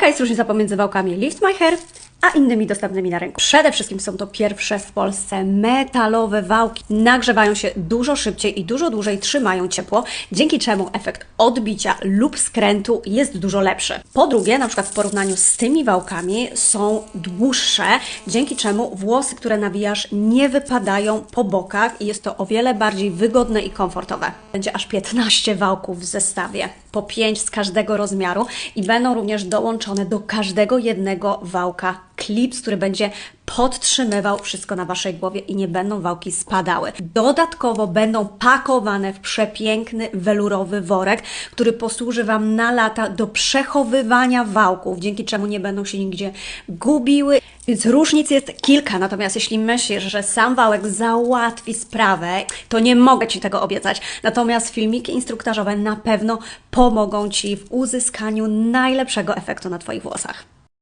Jaka jest różnica pomiędzy wałkami. Lift My Hair a innymi dostępnymi na rynku? Przede wszystkim są to pierwsze w Polsce metalowe wałki. Nagrzewają się dużo szybciej i dużo dłużej trzymają ciepło, dzięki czemu efekt odbicia lub skrętu jest dużo lepszy. Po drugie, na przykład w porównaniu z tymi wałkami są dłuższe, dzięki czemu włosy, które nawijasz, nie wypadają po bokach i jest to o wiele bardziej wygodne i komfortowe. Będzie aż 15 wałków w zestawie, po 5 z każdego rozmiaru i będą również dołączone do każdego jednego wałka klips, który będzie podtrzymywał wszystko na Waszej głowie i nie będą wałki spadały. Dodatkowo będą pakowane w przepiękny welurowy worek, który posłuży Wam na lata do przechowywania wałków, dzięki czemu nie będą się nigdzie gubiły. Więc różnic jest kilka, natomiast jeśli myślisz, że sam wałek załatwi sprawę, to nie mogę Ci tego obiecać. Natomiast filmiki instruktażowe na pewno pomogą Ci w uzyskaniu najlepszego efektu na Twoich włosach.